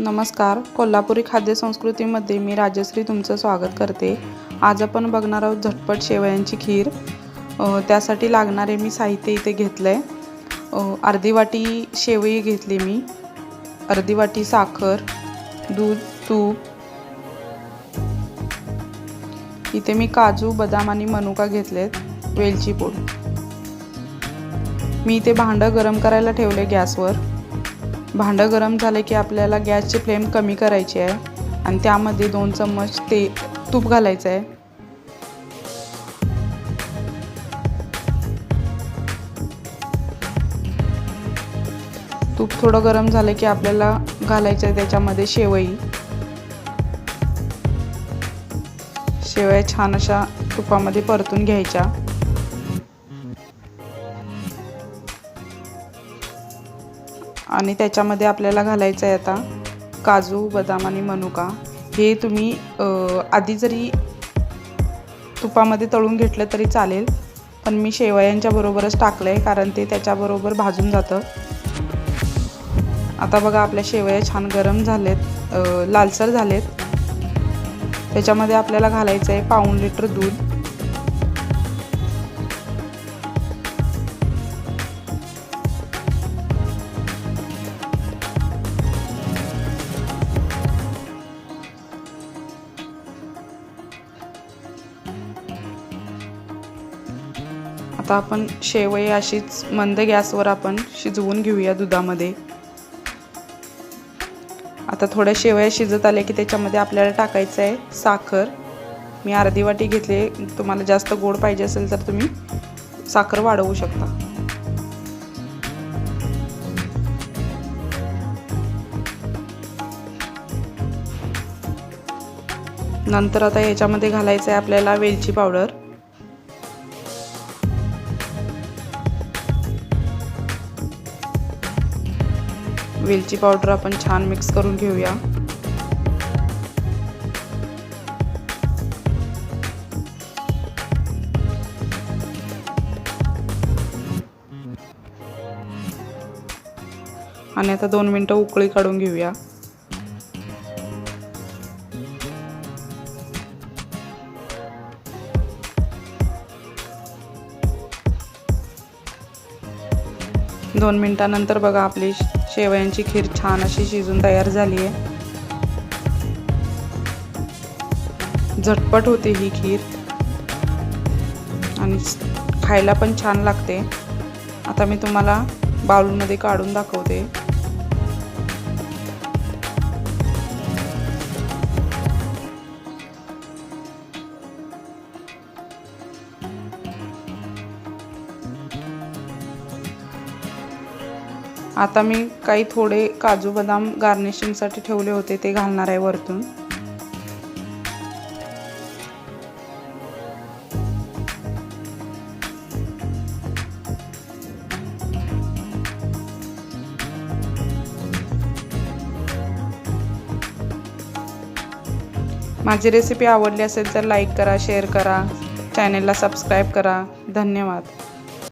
नमस्कार. कोल्हापुरी खाद्यसंस्कृतीमध्ये मी राजश्री तुमचं स्वागत करते. आज आपण बघणार आहोत झटपट शेवयांची खीर. त्यासाठी लागणारे मी साहित्य इथे घेतलं आहे अर्धी वाटी शेवई घेतली मी. अर्धी वाटी साखर दूध तूप. इथे मी काजू बदाम आणि मनुका घेतलेत वेलची पूड मी इथे भांडं गरम करायला ठेवले गॅसवर. भांडं गरम झालं की आपल्याला गॅसची फ्लेम कमी करायची आहे. आणि त्यामध्ये दोन चम्मच ते तूप घालायचं आहे. तूप थोडं गरम झालं की आपल्याला घालायचं आहे त्याच्यामध्ये शेवई. शेवया छान अशा तुपामध्ये परतून घ्यायच्या. आणि त्याच्यामध्ये आपल्याला घालायचं आहे आता काजू बदाम आणि मनुका. हे तुम्ही आधी जरी तुपामध्ये तळून घेतलं तरी चालेल पण मी शेवयांच्या बरोबरच टाकलं आहे कारण ते त्याच्याबरोबर भाजून जातं. आता बघा आपल्या शेवया छान गरम झालेत लालसर झालेत. त्याच्यामध्ये आपल्याला घालायचं आहे पाऊण लिटर दूध. आता आपण शेवई अशीच मंद गॅसवर आपण शिजवून घेऊया दुधामध्ये. आता थोड्या शेवया शिजत आल्या की त्याच्यामध्ये आपल्याला टाकायचं आहे साखर. मी अर्धी वाटी घेतली तुम्हाला जास्त गोड पाहिजे असेल तर तुम्ही साखर वाढवू शकता. नंतर आता याच्यामध्ये घालायचं आहे आपल्याला वेलची पावडर. वेलची पावडर आपण छान मिक्स करून घेऊया. आणि आता दोन मिनटं उकळी काढून घेऊया. दोन मिनटानंतर बघा आपली शेवयांची खीर छान अशी शिजून तयार झाली आहे. झटपट होते ही खीर. आणि खायला पण छान लागते. आता मी तुम्हाला बाउलमध्ये काढून दाखवते. आता मी काही थोडे काजू बदाम गार्निशिंगसाठी ठेवले होते ते घालणार आहे वरतून. माझी रेसिपी आवडली असेल तर लाईक करा शेअर करा चॅनेलला सबस्क्राईब करा. धन्यवाद.